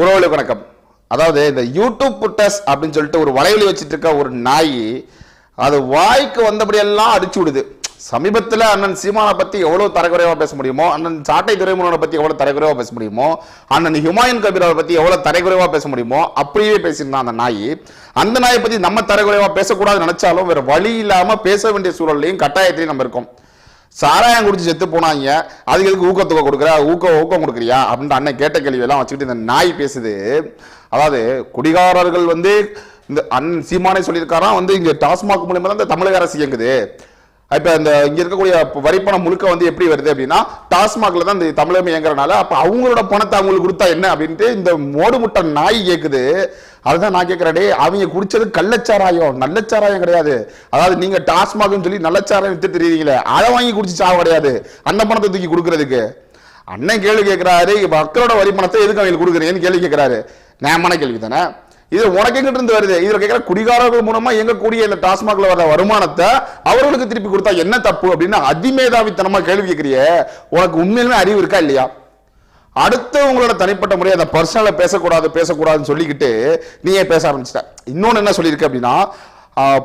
உறவுகளுக்கு வணக்கம். அதாவது இந்த யூடியூப் புட்டஸ் அப்படின்னு சொல்லிட்டு ஒரு வலைவலி வச்சுட்டு இருக்க ஒரு நாய் அது வாய்க்கு வந்தபடியெல்லாம் அடிச்சு விடுது. சமீபத்தில் அண்ணன் சீமானை பற்றி எவ்வளோ தரக்குறைவாக பேச முடியுமோ அண்ணன் சாட்டை துறைமுகனை பற்றி எவ்வளோ தரக்குறைவாக பேச முடியுமோ அண்ணன் ஹுமாயூன் கபீராவை பற்றி எவ்வளோ தரக்குறைவாக பேச முடியுமோ அப்படியே பேசியிருந்தான் அந்த நாய். அந்த நாயை பற்றி நம்ம தரக்குறைவாக பேசக்கூடாதுன்னு நினச்சாலும் வேறு வழி இல்லாமல் பேச வேண்டிய சூழல்லையும் கட்டாயத்திலையும் நம்ம இருக்கோம். சாராயம் குடிச்சு செத்து போனாங்க. அதுக்கு எதுக்கு ஊக்கத்தொகை கொடுக்குற ஊக்க ஊக்கம் கொடுக்குறியா? அப்படின்ட்டு அண்ணன் கேட்ட கேள்வி எல்லாம் வச்சுக்கிட்டு இந்த நாய் பேசுது. அதாவது குடிகாரர்கள் வந்து இந்த அண்ணன் சீமானே சொல்லியிருக்காராம் வந்து இங்கே டாஸ்மாக் மூலியமாக தான் இந்த தமிழக அரசு இயங்குது. இப்போ இந்த இங்கே இருக்கக்கூடிய வரிப்பணம் முழுக்க வந்து எப்படி வருது அப்படின்னா டாஸ்மாகில் தான் இந்த தமிழகம் இயங்குறனால அப்போ அவங்களோட பணத்தை அவங்களுக்கு கொடுத்தா என்ன அப்படின்ட்டு இந்த மோடு முட்டை நாய் கேட்குது அதுதான் நான் கேட்கிறேன் டே அவங்க குடிச்சது கள்ளச்சாராயம். நல்லச்சாராயம் கிடையாது. அதாவது நீங்க டாஸ்மாக்னு சொல்லி நல்லச்சாராயம் வித்து தெரியுறீங்களே அதை வாங்கி குடிச்சு சாவ கிடையாது. அந்த பணத்தை தூக்கி கொடுக்கறதுக்கு. அண்ணன் கேள்வி கேட்கிறாரு மக்களோட வரி பணத்தை எதுக்கு அவங்களுக்கு கொடுக்குறீங்கன்னு கேள்வி கேட்கிறாரு நேமான கேள்வி தானே இது உனக்கு எங்கிட்ட இருந்து வருது? இதுல கேட்கிற குடிகாரர்கள் மூலமா கூடிய இந்த டாஸ்மாக்ல வர வருமானத்தை அவர்களுக்கு திருப்பி கொடுத்தா என்ன தப்பு அப்படின்னு அதிமேதாவித்தனமா கேள்வி கேட்கிறிய உனக்கு உண்மையிலுமே அறிவு இருக்கா இல்லையா? அடுத்தவங்களோட தனிப்பட்ட முறையை அந்த பர்சனலை பேசக்கூடாது பேசக்கூடாதுன்னு சொல்லிக்கிட்டு நீயே பேச ஆரம்பிச்சிட்ட. இன்னொன்று என்ன சொல்லியிருக்கு அப்படின்னா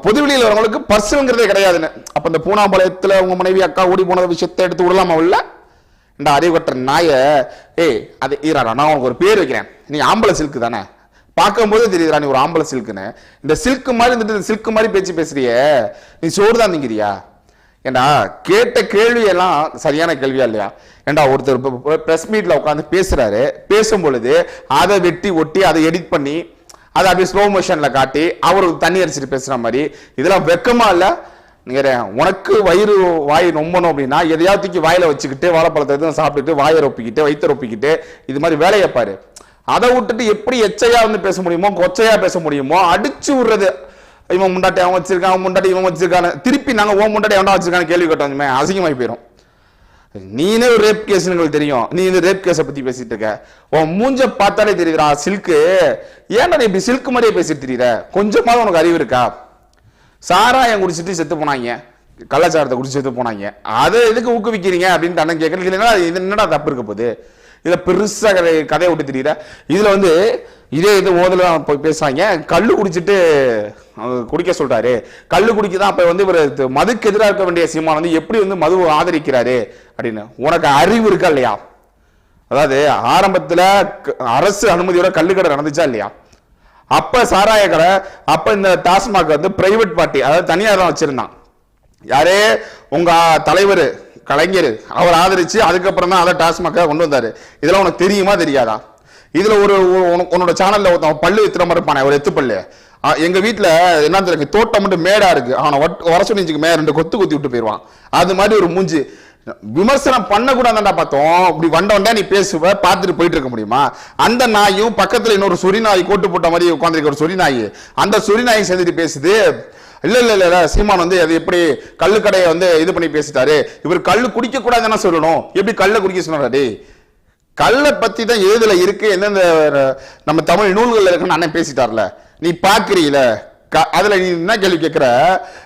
பொதுவெளியில் வரவங்களுக்கு பர்சனுங்கிறதே கிடையாதுன்னு. அப்போ இந்த பூனாம்பாளையத்தில் உங்க மனைவி அக்கா ஓடி போன விஷயத்தை எடுத்து விடலாமா உள்ள? இந்த அறிவுகட்ட நாயை ஏய் அது ஈராடா நான் உனக்கு ஒரு பேர் வைக்கிறேன். நீ ஆம்பளை சில்க்கு தானே? பார்க்கும்போதே தெரியுதுடா நீ ஒரு ஆம்பளை சில்க்குன்னு இந்த சில்க்கு மாதிரி இருந்துட்டு இந்த சில்க்கு மாதிரி பேச்சு பேசுறிய. நீ சோறு தான் திங்கிறியா? ஏண்டா கேட்ட கேள்வி எல்லாம் சரியான கேள்வியா இல்லையா? ஏண்டா ஒருத்தர் ப்ரெஸ் மீட்ல உட்காந்து பேசுறாரு. பேசும் பொழுது அதை வெட்டி ஒட்டி அதை எடிட் பண்ணி அதை அப்படியே ஸ்லோ மோஷன்ல காட்டி அவர் தண்ணி அரிச்சிட்டு பேசுற மாதிரி. இதெல்லாம் வெக்கமா இல்ல? நீங்க உனக்கு வயிறு வாய் நொம்பணும் அப்படின்னா எதையாவது தூக்கி வாயில வச்சுக்கிட்டு வாழைப்பழத்தை எதுவும் சாப்பிட்டுட்டு வாயை ரொப்பிக்கிட்டு வயிற்று ரொப்பிக்கிட்டு இது மாதிரி வேலையை பாரு. அதை விட்டுட்டு எப்படி எச்சையா வந்து பேச முடியுமோ கொச்சையா பேச முடியுமோ அடிச்சு விடுறது. இவன் முண்டாட்டி அவன் வச்சிருக்கான் அவன் முண்டாட்டி இவன் வச்சிருக்கான திருப்பி நாங்கள் ஓ முண்டாட்டி அவன் வச்சிருக்கான்னு கேள்வி கேட்டோம் அசிங்கமாகி போயிடும் நீனே ஒரு ரேப் கேஸ் எங்களுக்கு தெரியும். நீ இந்த ரேப் கேஸை பத்தி பேசிட்டு இருக்க. உன் மூஞ்ச பார்த்தாலே தெரியுதுடா சில்க்கு ஏன்டா நீ இப்படி சில்க் மாதிரியே பேசிட்டு தெரியுற? கொஞ்சமாவது உனக்கு அறிவு இருக்கா? சாராயம் குடிச்சிட்டு செத்து போனாங்க. கள்ளச்சாரத்தை குடிச்சு செத்து போனாங்க. அதை எதுக்கு ஊக்குவிக்கிறீங்க அப்படின்னு அண்ணன் கேட்கறது இல்லைன்னா இது என்னடா தப்பு இருக்க போகுது? இதை பெருசாக கதை கதையை விட்டு தெரியுற? இதுல வந்து இதே இது ஓதல போய் பேசுறாங்க. கல் குடிச்சிட்டு குடிக்க சொல்றாரு. கல் குடிக்க தான் அப்ப வந்து இவர் மதுக்கு எதிராக இருக்க வேண்டிய சீமான் வந்து எப்படி வந்து மது ஆதரிக்கிறாரு? அப்படின்னு. உனக்கு அறிவு இருக்கா இல்லையா? அதாவது ஆரம்பத்துல அரசு அனுமதியோட கல்லுக்கடை நடந்துச்சா இல்லையா? அப்ப சாராய கடை அப்ப இந்த டாஸ்மாக் வந்து பிரைவேட் பார்ட்டி அதாவது தனியார் தான் வச்சிருந்தான். யாரே? உங்க தலைவர் கலைஞர். அவர் ஆதரிச்சு அதுக்கப்புறம் தான் அதை டாஸ்மாக கொண்டு வந்தாரு. இதெல்லாம் உனக்கு தெரியுமா தெரியாதா? இதுல ஒரு உனக்கு- உன்னோட சேனல்ல ஒருத்தன் பல்லு எத்தனை மாதிரி இருப்பானே ஒரு எத்து பல்லு எங்க வீட்டுல என்ன தெரியும் தோட்டம் மட்டும் மேடா இருக்கு. அவனை வட்- வர மே ரெண்டு கொத்து குத்தி விட்டு போயிடுவான் அது மாதிரி ஒரு மூஞ்சி. விமர்சனம் பண்ணக்கூடாதுடா பார்த்தோம். இப்படி வண்டவன்டா நீ பேசுவ பார்த்துட்டு போயிட்டு இருக்க முடியுமா? அந்த நாயும் பக்கத்துல இன்னொரு சொறி நாய் கோட்டு போட்ட மாதிரி உட்காந்துருக்க ஒரு சொறி நாய் அந்த சொறி நாய் சேர்ந்துட்டு பேசுது. இல்ல இல்ல இல்ல சீமான் வந்து அது எப்படி கல்லு கடையை வந்து இது பண்ணி பேசிட்டாரு. இவர் கல்லு குடிக்க கூடாதுன்னு சொல்லணும். எப்படி கல்லை குடிக்க சொன்னாரு கல்லை பத்தி தான் எதுல இருக்கு? எந்தெந்த நம்ம தமிழ் நூல்கள் இருக்குன்னு அண்ணன் பேசிட்டார்ல. நீ பார்க்குறீல க- நீ என்ன கேள்வி கேட்குற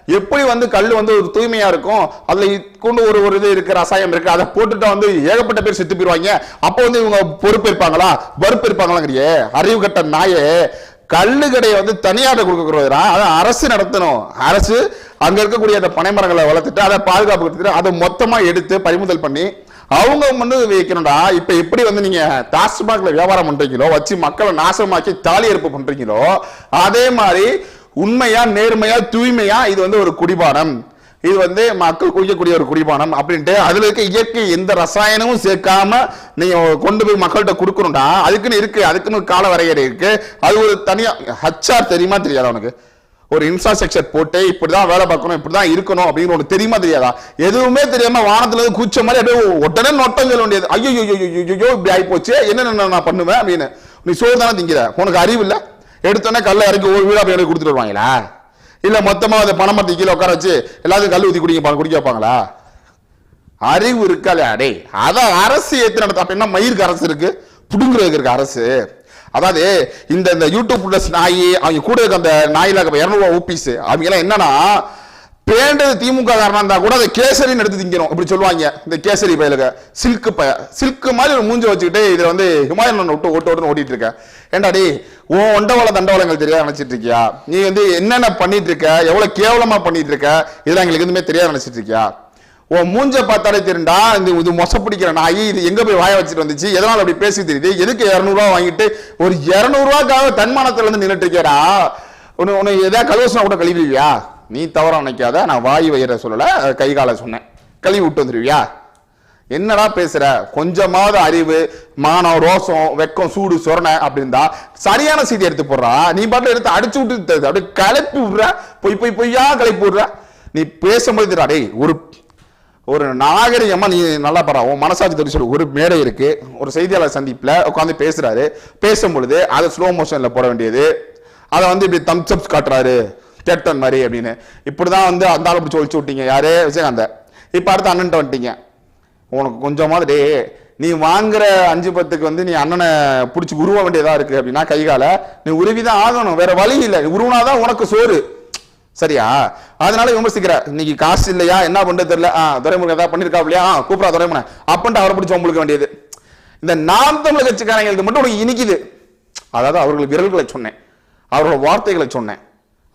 எப்படி வந்து கல் வந்து ஒரு தூய்மையாக இருக்கும்? அதில் கொண்டு ஒரு ஒரு இது இருக்குது ரசாயம் இருக்குது அதை போட்டுட்டா வந்து ஏகப்பட்ட பேர் செத்து போயிடுவாங்க அப்போ வந்து இவங்க பொறுப்பு இருப்பாங்களா? பொறுப்பு இருப்பாங்களாங்கிறியே. அறிவு கட்ட நாயே. கல்லு கடையை வந்து தனியார் கொடுக்கறதா அதை அரசு நடத்தணும். அரசு அங்கே இருக்கக்கூடிய அந்த பனைமரங்களை வளர்த்துட்டு அதை பாதுகாப்பு அதை மொத்தமாக எடுத்து பறிமுதல் பண்ணி அவங்க வந்து வைக்கணும்டா இப்ப எப்படி வந்து நீங்க டாஸ்மாக்ல வியாபாரம் பண்றீங்களோ வச்சு மக்களை நாசமாக்கி தாலி எறுப்பு பண்றீங்களோ அதே மாதிரி உண்மையா நேர்மையா தூய்மையா இது வந்து ஒரு குடிபானம். இது வந்து மக்கள் குடிக்கக்கூடிய ஒரு குடிபானம் அப்படின்ட்டு அதுல இருக்க இயற்கை எந்த ரசாயனமும் சேர்க்காம நீங்க கொண்டு போய் மக்கள்கிட்ட கொடுக்கணும்டா. அதுக்குன்னு இருக்கு அதுக்குன்னு கால வரையறை இருக்கு. அது ஒரு தனியா ஹச்ஆர் தெரியுமா தெரியாதா உனக்கு? ஒரு இன்ஃப்ராஸ்ட்ரக்சர் போட்டு இப்படிதான் வேலை பார்க்கணும் இப்படிதான் இருக்கணும் அப்படின்னு ஒன்று தெரியுமா தெரியாதா? எதுவுமே தெரியாம வானத்துல இருந்து கூச்ச மாதிரி அப்படியே உடனே நொட்டம் சொல்ல வேண்டியது. ஐயோ ஐயோ ஐயோ இப்படி ஆகி போச்சு என்ன நான் பண்ணுவேன் அப்படின்னு. நீ சோறு தானே திங்கிற? உனக்கு அறிவு இல்லை? எடுத்தோடனே கல்ல இறக்கி ஒரு வீடு அப்படி எனக்கு கொடுத்துட்டு வருவாங்களா? இல்ல மொத்தமா அதை பணமரத்து கீழே உட்கார வச்சு எல்லாத்தையும் கல் ஊத்தி குடிக்க குடிக்க வைப்பாங்களா? அறிவு இருக்காது அடே. அதான் அரசு ஏத்து நடத்த அப்படின்னா மயிருக்கு அரசு இருக்கு? புடுங்குறதுக்கு இருக்கு அரசு. அதாவது இந்த இந்த யூடியூப் ப்ளஸ் நாய் அவங்க கூட இருக்க அந்த நாயில் இரநூறுவா ஓபிஸ் அவங்க எல்லாம் என்னன்னா பேண்டது திமுக காரணம் இருந்தா கூட அதை கேசரின்னு எடுத்து திங்கிறோம் இப்படி சொல்லுவாங்க. இந்த கேசரி பயலுக்கு சில்க்கு பய சில்க்கு மாதிரி ஒரு மூஞ்ச வச்சுக்கிட்டு இதில் வந்து ஹிமாயன் விட்டு ஓட்டு ஓட்டுன்னு ஓட்டிட்டு இருக்கேன் ஏண்டாடி உன் ஒண்டவள தண்டவளங்கள் தெரியாது நினைச்சிட்டு இருக்கியா? நீ வந்து என்னென்ன பண்ணிட்டு இருக்க? எவ்வளவு கேவலமா பண்ணிட்டு இருக்க? இதெல்லாம் எங்களுக்கு எதுவுமே தெரியாத நினைச்சிட்டு இருக்கியா? உன் மூஞ்ச பார்த்தாலே தெரியுண்டா இந்த இது மொச பிடிக்கிற நாய் இது எங்கே போய் வாய வச்சுட்டு வந்துச்சு? எதனால் அப்படி பேசி தெரியுது? எதுக்கு இரநூறுவா வாங்கிட்டு ஒரு இரநூறுவாக்காக தன்மானத்தில் இருந்து நின்னுட்டு ஒன்று உன்னை உன்னை எதாவது கழுவசனா கூட கழுவிடுவியா? நீ தவற நினைக்காத நான் வாய் வயிற சொல்லலை கை காலை சொன்னேன். கழுவி விட்டு வந்துடுவியா என்னடா பேசுற? கொஞ்சமாவது அறிவு மானம் ரோசம் வெக்கம் சூடு சொரணை அப்படின்னா சரியான செய்தி எடுத்து போடுறா. நீ பாட்டு எடுத்து அடிச்சு விட்டு தருது. அப்படியே கிளப்பி விடுற. பொய் பொய் பொய்யா கிளப்பி விடுற. நீ பேசும்போது டேய் ஒரு ஒரு நாகரிகமாக நீ நல்லா பாரு. உன் மனசாட்சி தெரிஞ்சு சொல்லு. ஒரு மேடை இருக்குது ஒரு செய்தியாளர் சந்திப்பில் உட்காந்து பேசுகிறாரு பேசும் பொழுது அதை ஸ்லோ மோஷனில் போட வேண்டியது. அதை வந்து இப்படி தம்ஸ் அப்ஸ் காட்டுறாரு. தேட்டன் மாதிரி அப்படின்னு. இப்படி தான் வந்து அந்த ஆள் இப்படி சொல்லிச்சு விட்டீங்க. யாரே? விஜயகாந்த. இப்போ அடுத்து அண்ணன்ட்ட வந்துட்டீங்க. உனக்கு கொஞ்சமாவது டே நீ வாங்குற அஞ்சு பத்துக்கு வந்து நீ அண்ணனை பிடிச்சி உருவ வேண்டியதாக இருக்குது அப்படின்னா கைகால நீ உருவிதான் ஆகணும். வேற வழி இல்லை. உருவினா தான் உனக்கு சோறு. சரியா? அதனால விமர்சிக்கிற இன்னைக்கு காசு இல்லையா? என்ன பண்றது தெரியல. ஆ துரைமுருகன் ஏதாவது பண்ணிருக்கா இல்லையா ஆ கூப்பிடா துரைமுருகன். அப்பன்ட்டு அவரை பிடிச்ச உங்களுக்கு வேண்டியது. இந்த நாம் தமிழ் கட்சிக்காரங்களுக்கு மட்டும் உனக்கு இனிக்குது. அதாவது அவர்கள் விரல்களை சொன்னேன் அவரோட வார்த்தைகளை சொன்னேன்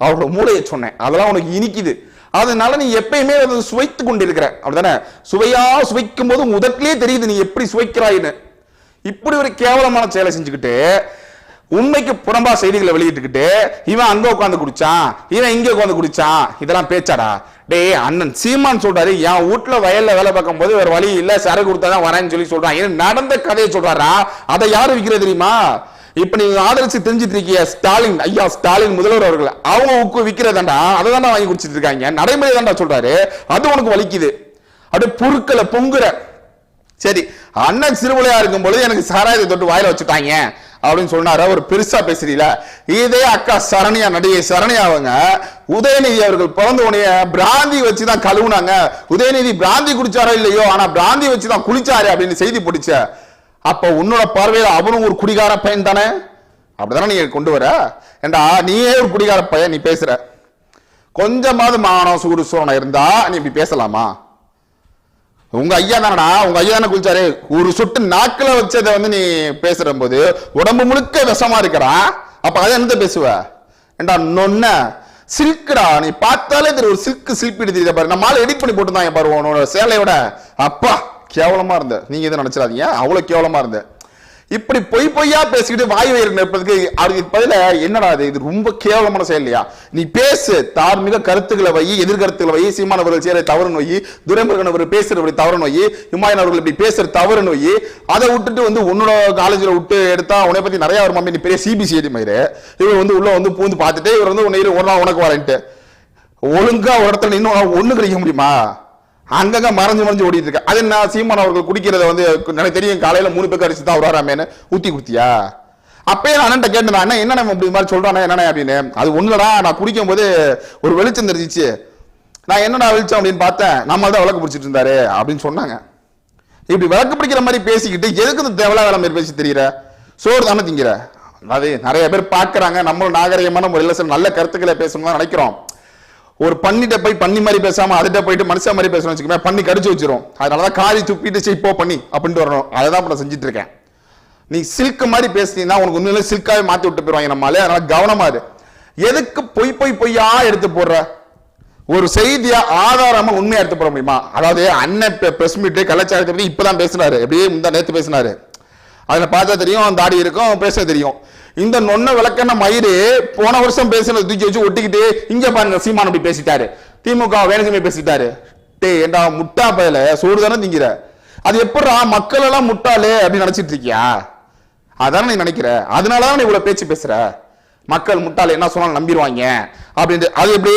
அவரோட மூளையை சொன்னேன். அதெல்லாம் உனக்கு இனிக்குது. அதனால நீ எப்பயுமே அதை சுவைத்து கொண்டிருக்கிற. அப்படிதானே? சுவையா சுவைக்கும் போது உதட்டிலே தெரியுது நீ எப்படி சுவைக்கிறாயின்னு. இப்படி ஒரு கேவலமான செயலை செஞ்சுக்கிட்டு உண்மைக்கு புறம்பா செய்திகளை வெளியிட்டுக்கிட்டு இவன் அங்க உட்காந்து குடிச்சான் இவன் இங்க உட்காந்து குடிச்சான் இதெல்லாம் பேச்சாடா? டேய் அண்ணன் சீமான் சொல்றாரு என் வீட்டுல வயல்ல வேலை பார்க்கும் போது வேற வழி இல்ல சரக்கு கொடுத்தாதான் வரேன்னு சொல்லி சொல்றான். இது நடந்த கதையை சொல்றாரா? அதை யாரு விற்கிறது தெரியுமா? இப்ப நீங்க ஆதரிச்சு தெரிஞ்சிட்டு இருக்கிய ஸ்டாலின் ஐயா ஸ்டாலின் முதல்வர் அவர்கள். அவங்க உக்கு விக்கிறதாண்டா? அதை தாண்டா வாங்கி குடிச்சிட்டு இருக்காங்க. நடைமுறை தாண்டா சொல்றாரு. அது உனக்கு வலிக்குது. அப்படியே பொருட்களை பொங்குற. சரி அண்ணன் சிறுவலையா இருக்கும் பொழுது எனக்கு சாராயத்தை தொட்டு வாயில வச்சுட்டாங்க. அப்படின்னு சொன்னார். அவர் பெருசா பேசுறீல. இதே அக்கா சரணியா நடிகை சரணியா அவங்க உதயநிதி அவர்கள் பிறந்த உடனே பிராந்தி வச்சு தான் கழுவுனாங்க. உதயநிதி பிராந்தி குடிச்சாரோ இல்லையோ? ஆனா பிராந்தி வச்சு தான் குளிச்சாரு அப்படின்னு செய்தி பிடிச்ச அப்ப உன்னோட பார்வையில் அவனும் ஒரு குடிகார பையன் தானே? அப்படிதானே நீங்க கொண்டு வர? ஏண்டா நீயே ஒரு குடிகார பையன் நீ பேசுற. கொஞ்சமாவது மானம் சூடு சோனம் இருந்தா நீ இப்படி பேசலாமா? உங்க ஐயா தானடா உங்க ஐயா தானே குளிச்சாரு. ஒரு சொட்டு நாக்குல வச்சதை வந்து நீ பேசுற போது உடம்பு முழுக்க விஷமா இருக்கடா. அப்ப அதை என்ன பேசுவ? ஏண்டா நொன்ன? சில்க்குடா. நீ பார்த்தாலே தெரியும் ஒரு சில்க் சில்பி தெரியுது பாரு. நம்ம எடிட் பண்ணி போட்டுதான் பாரு உன்னோட சேலையோட. அப்பா கேவலமா இருந்த. நீங்க எதுவும் நினைச்சிடாதீங்க. அவ்வளவு கேவலமா இருந்தேன் இப்படி பொய் பொய்யா பேசிக்கிட்டு வாய் வயிறு நிற்பதுக்கு அதுக்கு பதில என்னடா இது? இது ரொம்ப கேவலமான செயல் இல்லையா? நீ பேசு. தார்மீக கருத்துக்களை வை எதிர்கருத்துக்களை வை. சீமானவர்கள் செய்யற தவறு நோய் துரைமுருகன் அவர் பேசுற தவறு நோய் இமாயன் அவர்கள் இப்படி பேசுற தவறு நோய் அதை விட்டுட்டு வந்து உன்னோட காலேஜில் விட்டு எடுத்தா உன்னை பத்தி நிறைய ஒரு மம்மி நீ பெரிய சிபிசிஐடி மயிறு இவர் வந்து உள்ள வந்து பூந்து பார்த்துட்டு இவர் வந்து உன்னை ஒரு நாள் உனக்கு வரேன்ட்டு. ஒழுங்கா ஒரு இடத்துல இன்னும் ஒண்ணு கிடைக்க முடியுமா? அங்கங்க மறைஞ்சு மறைஞ்சு ஓடிட்டு இருக்கு அது என்ன சீமான் அவர்கள் குடிக்கிறத வந்து எனக்கு தெரியும் காலையில மூணு பேருக்கு அரிசி தான் வராமேன்னு ஊத்தி குடுத்தியா? அப்பயே நான் அண்ணன் கேட்டேன் அண்ணன் என்ன இப்படி மாதிரி சொல்றானே என்னண்ணே அப்படின்னு. அது ஒண்ணுலடா நான் குடிக்கும் போது ஒரு வெளிச்சம் தெரிஞ்சிச்சு. நான் என்னடா வெளிச்சம் அப்படின்னு பார்த்தேன் நம்ம தான் விளக்கு பிடிச்சிட்டு இருந்தாரு அப்படின்னு சொன்னாங்க. இப்படி விளக்கு பிடிக்கிற மாதிரி பேசிக்கிட்டு எதுக்கு இந்த தேவையில்லாத வேலை மாதிரி பேசி தெரியற? சோறு தானே திங்கிற. அது நிறைய பேர் பார்க்குறாங்க நம்மளும் நாகரிகமான முறையில் சில நல்ல கருத்துக்களை பேசணும்னு தான் நினைக்கிறோம். ஒரு பண்ணிட்ட போய் பண்ணி மாதிரி பேசாம அதுட்ட போயிட்டு மனுஷன் மாதிரி பேசணும் வச்சுக்கோமே பண்ணி கடிச்சு வச்சிரும். அதனாலதான் காரி துப்பிட்டு சரி பண்ணி அப்படின்ட்டு வரணும். அதை தான் நான் செஞ்சுட்டு இருக்கேன். நீ சில்க் மாதிரி பேசுனீங்கன்னா உனக்கு உண்மையிலே சில்காவே மாத்தி விட்டு போயிருவாங்க நம்மளே அதனால கவனமா இரு. எதுக்கு பொய் பொய் பொய்யா எடுத்து போடுற? ஒரு செய்தியா ஆதாரமா உண்மையா எடுத்து போட முடியுமா? அதாவது அண்ணன் பிரஸ் மீட்டு கலாச்சாரத்தை பத்தி இப்பதான் பேசினாரு. எப்படியே முந்தா நேத்து பேசினாரு. அதில் பார்த்தா தெரியும் தாடி இருக்கும் பேச தெரியும். இந்த நொன்ன விளக்கண்ண மயிறு போன வருஷம் பேசினது தூக்கி வச்சு ஒட்டிக்கிட்டு இங்கே பாருங்க சீமான் அப்படி பேசிட்டாரு. திமுக வேணுசாமி பேசிட்டாரு. டே ஏண்டா முட்டா பயல சோறு தானே திங்கிற. அது எப்படா மக்கள் எல்லாம் முட்டாளே அப்படின்னு நினைச்சிட்டு இருக்கியா? அதானே நீ நினைக்கிற? அதனாலதான் நீ இவ்வளவு பேச்சு பேசுற? மக்கள் முட்டாள் என்ன சொன்னாலும் நம்பிடுவாங்க. அப்படின்ட்டு அது எப்படி?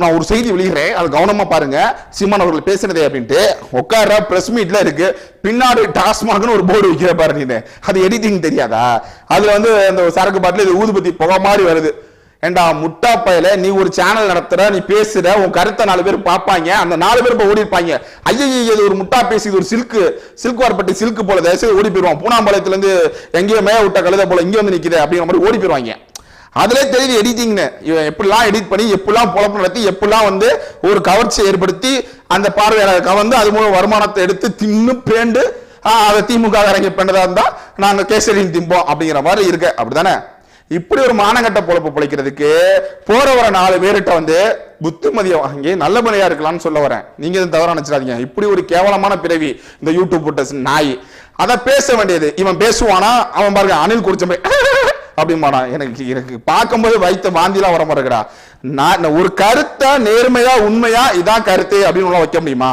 நான் ஒரு செய்தி வெளியிடுறேன். அது கவனமா பாருங்க. சிம்மன் அவர்கள் பேசினதே அப்படின்ட்டு. உட்கார பிரஸ் மீட்ல இருக்கு. பின்னாடி டாஸ்மாக்னு ஒரு போர்டு வைக்கிற பாரு நீ அது எடிட்டிங் தெரியாதா? அதுல வந்து அந்த சரக்கு பாட்டில் இது ஊதுபத்தி புகை மாதிரி வருது. ஏண்டா முட்டா பயல நீ ஒரு சேனல் நடத்துற நீ பேசுற உன் கருத்தை நாலு பேர் பார்ப்பாங்க. அந்த நாலு பேர் இப்போ ஓடி இருப்பாங்க ஐயோ இது ஒரு முட்டா பேசி இது ஒரு சில்க்கு சில்க் வார்பட்டி சில்க்கு போல தயவுசெய்து ஓடி போயிருவான் பூனாம்பாளையத்துல இருந்து எங்கேயோ மேய விட்ட கழுத போல இங்கே வந்து நிற்கிது அப்படிங்கிற மாதிரி ஓடி போயிருவாங்க அதிலே தெரியுது எடிட்டிங்னு இவன் எப்படிலாம் எடிட் பண்ணி எப்படிலாம் பொழப்பு நடத்தி எப்படிலாம் வந்து ஒரு கவர்ச்சியை ஏற்படுத்தி அந்த பார்வையாளர் கவர்ந்து அது மூலம் வருமானத்தை எடுத்து தின்னு பேண்டு அதை திமுக இறங்கி பண்ணதா இருந்தா நாங்க கேசரியும் திம்போம் அப்படிங்கிற மாதிரி இருக்கு. அப்படிதானே இப்படி ஒரு மானங்கட்ட பொழப்பு பிழைக்கிறதுக்கு போற வர நாலு பேர்கிட்ட வந்து புத்திமதியை வாங்கி நல்ல மனிதா இருக்கலாம்னு சொல்ல வரேன். நீங்க எதுவும் தவறா நினைச்சிடாதீங்க. இப்படி ஒரு கேவலமான பிறவி இந்த யூடியூப் நாய். அதை பேச வேண்டியது. இவன் பேசுவானா? அவன் பாருங்க அணில் குடிச்ச மாதிரி. அப்படிமாடா எனக்கு எனக்கு பார்க்கும்போது வைத்த வாந்திலாம் வர மாட்டேங்கடா நான் ஒரு கருத்தை நேர்மையா உண்மையா இதான் கருத்து அப்படின்னு உள்ள வைக்க முடியுமா?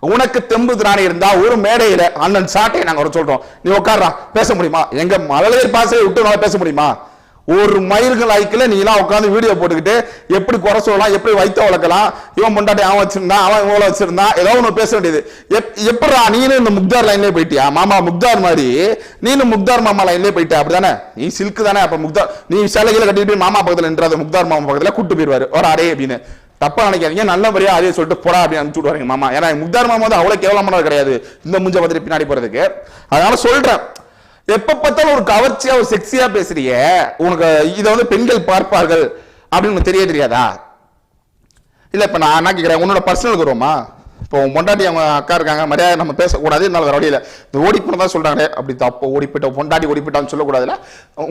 உனக்கு தெம்பு திராணி இருந்தா ஒரு மேடையில அண்ணன் சாட்டையை நாங்க சொல்றோம். நீ உட்கார்றா பேச முடியுமா? எங்க மழலையர் பாசையை விட்டு உன்னால பேச முடியுமா? ஒரு மயிர்கள் ஐக்கில் நீ எல்லாம் உட்காந்து வீடியோ போட்டுக்கிட்டு எப்படி குறை சொல்லலாம் எப்படி வைத்த வளர்க்கலாம் இவன் முண்டாட்டி அவன் வச்சிருந்தான் அவன் இவ்வளவு வச்சிருந்தான் ஏதோ ஒன்று பேச வேண்டியது. எப்- எப்படா நீனும் இந்த முக்தார் லைன்லேயே போயிட்டியா? மாமா முக்தார் மாதிரி நீனும் முக்தார் மாமா லைன்லேயே போயிட்டா அப்படி தானே நீ சில்க் தானே அப்போ முக்தார் நீ சிலைகளை கட்டிட்டு மாமா பக்கத்தில் நின்றாத முக்தார் மாமா பக்கத்தில் கூட்டு போயிடுவார் ஒரு அரே அப்படின்னு. தப்பா நினைக்காதீங்க நல்ல அதே சொல்லிட்டு போடா அப்படின்னு அனுப்பிச்சு விடுவாங்க மாமா. ஏன்னா முக்தார் மாமா வந்து அவ்வளோ கேவலமானது கிடையாது இந்த முஞ்ச பார்த்துட்டு பின்னாடி போறதுக்கு. அதனால சொல்றேன் எப்ப பார்த்தாலும் ஒரு கவர்ச்சியா ஒரு செக்ஸியா பேசுறிய. உனக்கு இதை வந்து பெண்கள் பார்ப்பார்கள் அப்படின்னு உனக்கு தெரிய தெரியாதா? இல்ல இப்ப நான் என்ன கேக்குறேன்? உன்னோட பர்சனல் குரோமா இப்போ பொண்டாட்டி அவங்க அக்கா இருக்காங்க மரியாதை நம்ம பேசக்கூடாது என்னால வேற இந்த ஓடி தான் சொல்றாங்க அப்படி தப்போ ஓடி போயிட்ட பொண்டாட்டி ஓடி போயிட்டான்னு சொல்லக்கூடாதுல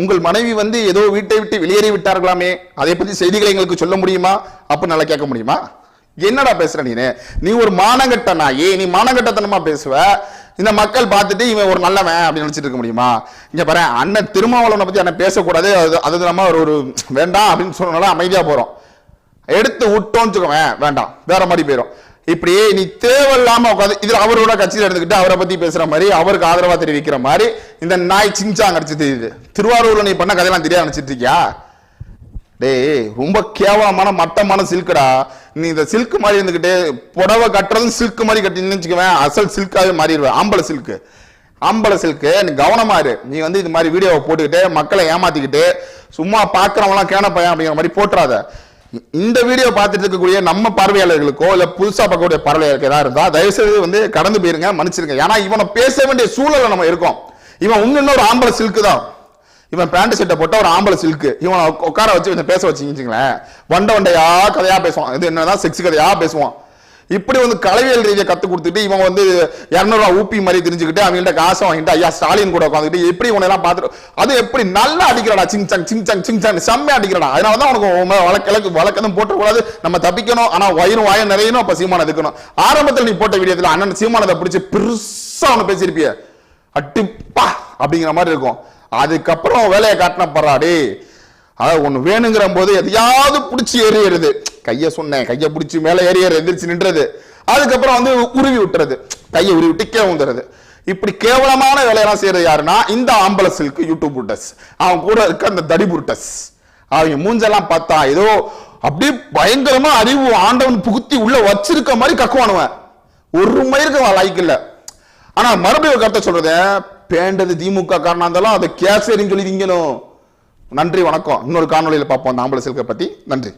உங்கள் மனைவி வந்து ஏதோ வீட்டை விட்டு வெளியேறி விட்டார்களாமே அதை பத்தி செய்திகளை எங்களுக்கு சொல்ல முடியுமா? அப்படின்னு நல்லா கேட்க முடியுமா? என்னடா பேசுற நீ நீ ஒரு மானங்கட்ட நாயே நீ மானங்கட்டத்தனமா பேசுவ. இந்த மக்கள் பார்த்துட்டு இவன் ஒரு நல்லவன் அப்படின்னு நினச்சிட்டு இருக்க முடியுமா? இங்கே பாரு அண்ணன் திருமாவளவனை பற்றி அண்ணன் பேசக்கூடாது. அது அது நம்ம ஒரு ஒரு வேண்டாம் அப்படின்னு சொன்னனால அமைதியாக போகிறோம் எடுத்து விட்டோன்னு சொல்லுவேன் வேண்டாம். வேற மாதிரி போயிடும் இப்படி நீ தேவையில்லாம உட்காந்து இதுல அவரோட கட்சியில் எடுத்துக்கிட்டு அவரை பத்தி பேசுற மாதிரி அவருக்கு ஆதரவா தெரிவிக்கிற மாதிரி இந்த நாய் சிங்சாங் அடிச்சு தெரியுது. திருவாரூர்ல நீ பண்ண கதையெல்லாம் தெரியாது நினைச்சிட்டு இருக்கியா? டேய் ரொம்ப கேவலமான மட்டமான சில்க்குடா. நீ இந்த சில்க் மாதிரி இருந்துக்கிட்டே புடவை கட்டுறதும் சில்க் மாதிரி கட்டின்னு வச்சுக்குவேன் அசல் சில்க்காகவே மாறிடுவேன் ஆம்பளை சில்க்கு. ஆம்பளை சில்க்கு நீ கவனமா இரு. நீ வந்து இது மாதிரி வீடியோவை போட்டுக்கிட்டு மக்களை ஏமாத்திக்கிட்டு சும்மா பார்க்குறவங்களாம் கேன பையன் அப்படிங்கிற மாதிரி போட்டுறாத. இந்த வீடியோ பார்த்துட்டு இருக்கக்கூடிய நம்ம பார்வையாளர்களுக்கோ இல்லை புதுசாக பார்க்கக்கூடிய பார்வையாளருக்கு ஏதாவது இருந்தால் தயவு செய்து வந்து கடந்து போயிருங்க மன்னிச்சிருங்க. ஏன்னா இவனை பேச வேண்டிய சூழலை நம்ம இருக்கோம். இவன் இன்னொரு ஆம்பளை சில்க்கு தான் இவன் பேண்ட் சட்டை போட்டால் ஒரு ஆம்பளை சில்க்கு இவனை உட்கார வச்சு இவன் பேச வச்சுங்களேன் வண்ட வண்டையா கதையா பேசுவான். இது என்னதான் செக்ஸ் கதையா பேசுவான். இப்படி வந்து கலவியல் ரீதியை கத்து கொடுத்துட்டு இவன் வந்து இரநூறுவா ஊப்பி மாதிரி தெரிஞ்சுக்கிட்டு அவங்கள்ட்ட காசை வாங்கிட்டு ஐயா ஸ்டாலின் கூட உட்காந்துட்டு எப்படி உன்னை எல்லாம் பார்த்துட்டு அது எப்படி நல்லா அடிக்கிறடா சிங் சங் சிங் சங் சிங் சங் செம்மையா அடிக்கிறடா. அதனால தான் உனக்கு வழக்கிழக்கு வழக்கதும் போட்டக்கூடாது நம்ம தப்பிக்கணும். ஆனா வயிறு வாயும் நிறையணும். அப்ப சீமான இருக்கணும் ஆரம்பத்தில் நீ போட்ட வீடியோத்துல அண்ணன் சீமானதை பிடிச்சி பெருசா அவனை பேசியிருப்பிய. அட்டிப்பா அப்படிங்கிற மாதிரி இருக்கும். அதுக்கப்புறம் வேலையை காட்டின பறாடி அதாவது ஒன்று வேணுங்கிற போது எதையாவது பிடிச்சி எறியறது. கையை சொன்னேன் கையை பிடிச்சி மேலே ஏறி ஏறி எந்திரிச்சு நின்றது. அதுக்கப்புறம் வந்து உருவி விட்டுறது. கையை உருவி விட்டு கீழே வந்துடுறது இப்படி கேவலமான வேலையெல்லாம் செய்யறது யாருன்னா இந்த ஆம்பளை சில்க்கு யூடியூப் புட்டஸ். அவன் கூட இருக்க அந்த தடி புட்டஸ். அவங்க மூஞ்செல்லாம் பார்த்தா ஏதோ அப்படியே பயங்கரமா அறிவு ஆண்டவன் புகுத்தி உள்ள வச்சிருக்க மாதிரி கக்குவானுவன். ஒரு மயிருக்கு அவன் லைக் இல்லை. ஆனா மறுபடியும் ஒரு கருத்தை சொல்றது பேண்டது திமுக காரணம் இருந்தாலும் அதை கேசரின்னு சொல்லி திங்கணும் நன்றி வணக்கம். இன்னொரு காணொலியில் பார்ப்போம். அந்த ஆம்பளை சில்கை பற்றி நன்றி.